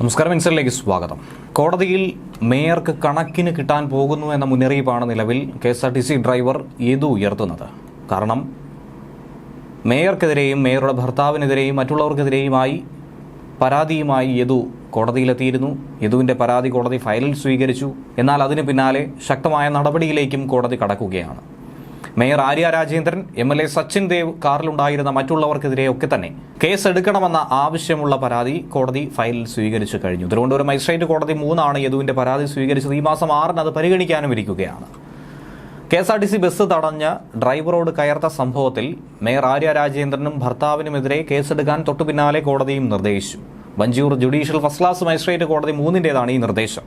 നമസ്കാരം ഇൻസലിലേക്ക് സ്വാഗതം. കോടതിയിൽ മേയർക്ക് കണക്കിന് കിട്ടാൻ പോകുന്നു എന്ന മുന്നറിയിപ്പാണ് നിലവിൽ K S R T C driver Yadu ഉയർത്തുന്നത്. കാരണം മേയർക്കെതിരെയും മേയറുടെ ഭർത്താവിനെതിരെയും മറ്റുള്ളവർക്കെതിരെയുമായി പരാതിയുമായി യദു കോടതിയിലെത്തിയിരുന്നു. യദുവിന്റെ പരാതി കോടതി ഫയലിൽ സ്വീകരിച്ചു. എന്നാൽ അതിന് പിന്നാലെ ശക്തമായ നടപടിയിലേക്കും കോടതി കടക്കുകയാണ്. Mayor Arya Rajendran M L A Sachin Dev കാറിലുണ്ടായിരുന്ന മറ്റുള്ളവർക്കെതിരെയൊക്കെ തന്നെ കേസ് എടുക്കണമെന്ന ആവശ്യമുള്ള പരാതി കോടതി ഫയലിൽ സ്വീകരിച്ചു കഴിഞ്ഞു. തിരുവനന്തപുരം മജിസ്ട്രേറ്റ് കോടതി മൂന്നാണ് യദുവിന്റെ പരാതി സ്വീകരിച്ചത്. ഈ മാസം ആറിന് അത് പരിഗണിക്കാനും ഇരിക്കുകയാണ്. K S R T C bus തടഞ്ഞ് ഡ്രൈവറോട് കയർത്ത സംഭവത്തിൽ മേയർ ആര്യ രാജേന്ദ്രനും ഭർത്താവിനുമെതിരെ കേസെടുക്കാൻ തൊട്ടു പിന്നാലെ കോടതിയും നിർദ്ദേശിച്ചു. Vanchiyoor judicial first class magistrate കോടതി മൂന്നിന്റേതാണ് ഈ നിർദ്ദേശം.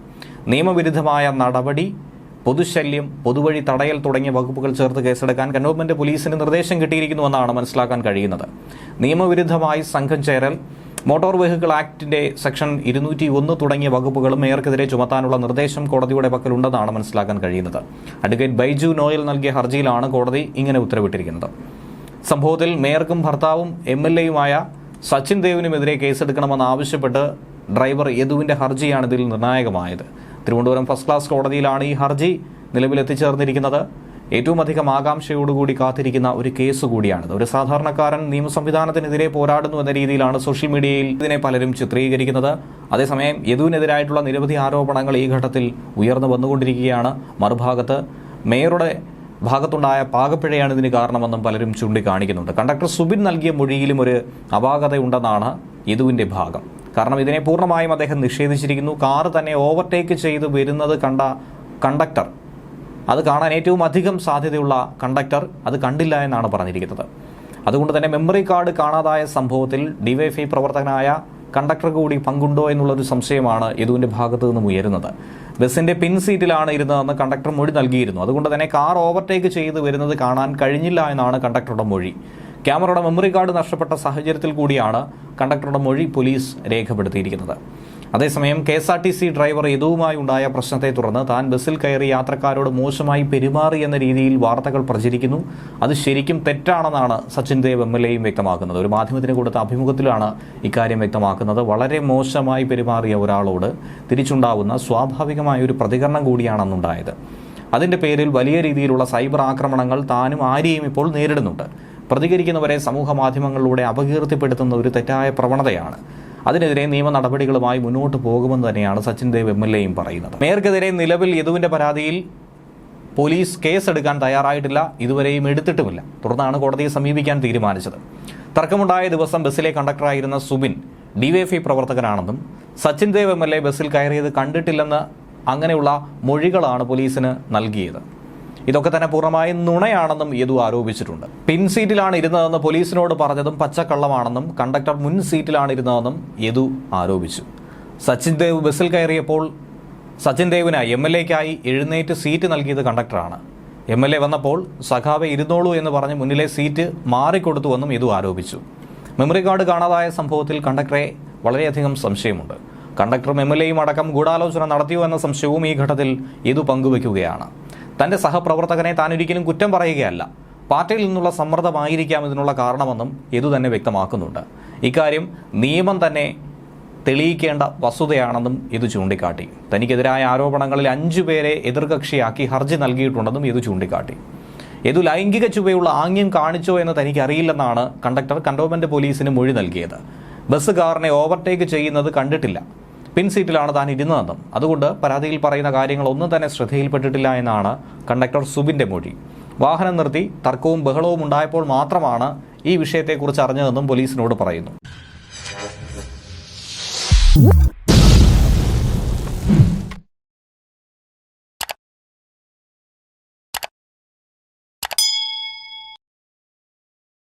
നിയമവിരുദ്ധമായ നടപടി പൊതുശല്യം പൊതുവഴി തടയൽ തുടങ്ങിയ വകുപ്പുകൾ ചേർത്ത് കേസെടുക്കാൻ കന്റോൺമെന്റ് പോലീസിന് നിർദ്ദേശം കിട്ടിയിരിക്കുന്നുവെന്നാണ് മനസ്സിലാക്കാൻ കഴിയുന്നത്. നിയമവിരുദ്ധമായി സംഘം ചേരൽ മോട്ടോർ വെഹിക്കിൾ ആക്ടിന്റെ സെക്ഷൻ ഇരുന്നൂറ്റി ഒന്ന് തുടങ്ങിയ വകുപ്പുകളും മേയർക്കെതിരെ ചുമത്താനുള്ള നിർദ്ദേശം കോടതിയുടെ പക്കലുണ്ടെന്നാണ് മനസ്സിലാക്കാൻ കഴിയുന്നത്. അഡ്വക്കേറ്റ് ബൈജു നോയൽ നൽകിയ ഹർജിയിലാണ് കോടതി ഇങ്ങനെ ഉത്തരവിട്ടിരിക്കുന്നത്. സംഭവത്തിൽ മേയർക്കും ഭർത്താവും എം എൽ എയുമായ സച്ചിൻ ദേവിനുമെതിരെ കേസെടുക്കണമെന്ന് ആവശ്യപ്പെട്ട് ഡ്രൈവർ യദുവിന്റെ ഹർജിയാണ് ഇതിൽ നിർണായകമായത്. തിരുവനന്തപുരം ഫസ്റ്റ് ക്ലാസ് കോടതിയിലാണ് ഈ ഹർജി നിലവിൽ എത്തിച്ചേർന്നിരിക്കുന്നത് ഏറ്റവും അധികം ആകാംക്ഷയോടുകൂടി കാത്തിരിക്കുന്ന ഒരു കേസ് കൂടിയാണിത്. ഒരു സാധാരണക്കാരൻ നിയമ സംവിധാനത്തിനെതിരെ പോരാടുന്നു എന്ന രീതിയിലാണ് സോഷ്യൽ മീഡിയയിൽ ഇതിനെ പലരും ചിത്രീകരിക്കുന്നത്. അതേസമയം യദുവിനെതിരായിട്ടുള്ള നിരവധി ആരോപണങ്ങൾ ഈ ഘട്ടത്തിൽ ഉയർന്നു വന്നുകൊണ്ടിരിക്കുകയാണ് മറുഭാഗത്ത്. മേയറുടെ ഭാഗത്തുണ്ടായ പാകപ്പിഴയാണ് ഇതിന് കാരണമെന്നും പലരും ചൂണ്ടിക്കാണിക്കുന്നുണ്ട്. കണ്ടക്ടർ സുബിൻ നൽകിയ മൊഴിയിലും ഒരു അപാകതയുണ്ടെന്നാണ് യദുവിന്റെ ഭാഗം. കാരണം ഇതിനെ പൂർണമായും അദ്ദേഹം നിഷേധിച്ചിരിക്കുന്നു. കാറ് തന്നെ ഓവർടേക്ക് ചെയ്ത് വരുന്നത് കണ്ട കണ്ടക്ടർ അത് കാണാൻ ഏറ്റവും അധികം സാധ്യതയുള്ള കണ്ടക്ടർ അത് കണ്ടില്ല എന്നാണ് പറഞ്ഞിരിക്കുന്നത്. അതുകൊണ്ട് തന്നെ മെമ്മറി കാർഡ് കാണാതായ സംഭവത്തിൽ ഡിവൈഎഫ്ഐ പ്രവർത്തകനായ കണ്ടക്ടർ കൂടി പങ്കുണ്ടോ എന്നുള്ളൊരു സംശയമാണ് യദുവിന്റെ ഭാഗത്തു നിന്നും ഉയരുന്നത്. ബസ്സിന്റെ പിൻ സീറ്റിലാണ് ഇരുന്നതെന്ന് കണ്ടക്ടർ മൊഴി നൽകിയിരുന്നു. അതുകൊണ്ട് തന്നെ കാർ ഓവർടേക്ക് ചെയ്ത് വരുന്നത് കാണാൻ കഴിഞ്ഞില്ല എന്നാണ് കണ്ടക്ടറുടെ മൊഴി. ക്യാമറയുടെ മെമ്മറി കാർഡ് നഷ്ടപ്പെട്ട സാഹചര്യത്തിൽ കൂടിയാണ് കണ്ടക്ടറുടെ മൊഴി പോലീസ് രേഖപ്പെടുത്തിയിരിക്കുന്നത്. അതേസമയം K S R T C driver യദുവുമായി ഉണ്ടായ പ്രശ്നത്തെ തുടർന്ന് താൻ ബസ്സിൽ കയറി യാത്രക്കാരോട് മോശമായി പെരുമാറി എന്ന രീതിയിൽ വാർത്തകൾ പ്രചരിക്കുന്നു. അത് ശരിക്കും തെറ്റാണെന്നാണ് സച്ചിൻ ദേവ് എം എൽ എയും വ്യക്തമാക്കുന്നത്. ഒരു മാധ്യമത്തിന് കൊടുത്ത അഭിമുഖത്തിലാണ് ഇക്കാര്യം വ്യക്തമാക്കുന്നത്. വളരെ മോശമായി പെരുമാറിയ ഒരാളോട് തിരിച്ചുണ്ടാവുന്ന സ്വാഭാവികമായ ഒരു പ്രതികരണം കൂടിയാണെന്നുണ്ടായത്. അതിന്റെ പേരിൽ വലിയ രീതിയിലുള്ള സൈബർ ആക്രമണങ്ങൾ താനും ആരെയും ഇപ്പോൾ നേരിടുന്നുണ്ട്. പ്രതികരിക്കുന്നവരെ സമൂഹ മാധ്യമങ്ങളിലൂടെ അപകീർത്തിപ്പെടുത്തുന്ന ഒരു തെറ്റായ പ്രവണതയാണ്. അതിനെതിരെ നിയമ നടപടികളുമായി മുന്നോട്ട് പോകുമെന്ന് തന്നെയാണ് സച്ചിൻ ദേവ് എം എൽ എയും പറയുന്നത്. മേയർക്കെതിരെ നിലവിൽ യദുവിന്റെ പരാതിയിൽ പോലീസ് കേസെടുക്കാൻ തയ്യാറായിട്ടില്ല. ഇതുവരെയും എടുത്തിട്ടുമില്ല. തുടർന്നാണ് കോടതിയെ സമീപിക്കാൻ തീരുമാനിച്ചത്. തർക്കമുണ്ടായ ദിവസം ബസ്സിലെ കണ്ടക്ടറായിരുന്ന Subin DYFI പ്രവർത്തകനാണെന്നും Sachin Dev M L A ബസ്സിൽ കയറിയത് കണ്ടിട്ടില്ലെന്ന് അങ്ങനെയുള്ള മൊഴികളാണ് പോലീസിന് നൽകിയത്. ഇതൊക്കെ തന്നെ പൂർണമായും നുണയാണെന്നും യദു ആരോപിച്ചിട്ടുണ്ട്. പിൻ സീറ്റിലാണ് ഇരുന്നതെന്ന് പോലീസിനോട് പറഞ്ഞതും പച്ചക്കള്ളമാണെന്നും കണ്ടക്ടർ മുൻ സീറ്റിലാണ് ഇരുന്നതെന്നും യദു ആരോപിച്ചു. സച്ചിൻ ദേവ് ബസ്സിൽ കയറിയപ്പോൾ സച്ചിൻ ദേവിനായി എം എൽ എക്കായി എഴുന്നേറ്റ് സീറ്റ് നൽകിയത് കണ്ടക്ടറാണ്. എം എൽ എ വന്നപ്പോൾ സഖാവെ ഇരുന്നോളൂ എന്ന് പറഞ്ഞ് മുന്നിലെ സീറ്റ് മാറിക്കൊടുത്തുവെന്നും യദു ആരോപിച്ചു. മെമ്മറി കാർഡ് കാണാതായ സംഭവത്തിൽ കണ്ടക്ടറെ വളരെയധികം സംശയമുണ്ട്. കണ്ടക്ടറും എം എൽ എയും അടക്കം ഗൂഢാലോചന നടത്തിയോ എന്ന സംശയവും ഈ ഘട്ടത്തിൽ യദു പങ്കുവയ്ക്കുകയാണ് തന്റെ സഹപ്രവർത്തകനെ താൻ ഒരിക്കലും കുറ്റം പറയുകയല്ല. പാർട്ടിയിൽ നിന്നുള്ള സമ്മർദ്ദമായിരിക്കാം ഇതിനുള്ള കാരണമെന്നും ഇതു തന്നെ വ്യക്തമാക്കുന്നുണ്ട്. ഇക്കാര്യം നിയമം തന്നെ തെളിയിക്കേണ്ട വസ്തുതയാണെന്നും ഇത് ചൂണ്ടിക്കാട്ടി. തനിക്കെതിരായ ആരോപണങ്ങളിൽ അഞ്ചു പേരെ എതിർകക്ഷിയാക്കി ഹർജി നൽകിയിട്ടുണ്ടെന്നും ഇത് ചൂണ്ടിക്കാട്ടി. ഏതു ലൈംഗിക ചുവയുള്ള ആംഗ്യം കാണിച്ചോ എന്ന് തനിക്കറിയില്ലെന്നാണ് കണ്ടക്ടർ കണ്ടോൺമെന്റ് പോലീസിന് മൊഴി നൽകിയത്. ബസ്സുകാരനെ ഓവർടേക്ക് ചെയ്യുന്നത് കണ്ടിട്ടില്ല. പിൻ സീറ്റിലാണ് താൻ ഇരുന്നതെന്നും. അതുകൊണ്ട് പരാതിയിൽ പറയുന്ന കാര്യങ്ങളൊന്നും തന്നെ ശ്രദ്ധയിൽപ്പെട്ടിട്ടില്ല എന്നാണ് കണ്ടക്ടർ സുബിന്റെ മൊഴി. വാഹനം നിർത്തി തർക്കവും ബഹളവും ഉണ്ടായപ്പോൾ മാത്രമാണ് ഈ വിഷയത്തെക്കുറിച്ച് അറിഞ്ഞതെന്നും പോലീസിനോട് പറയുന്നു.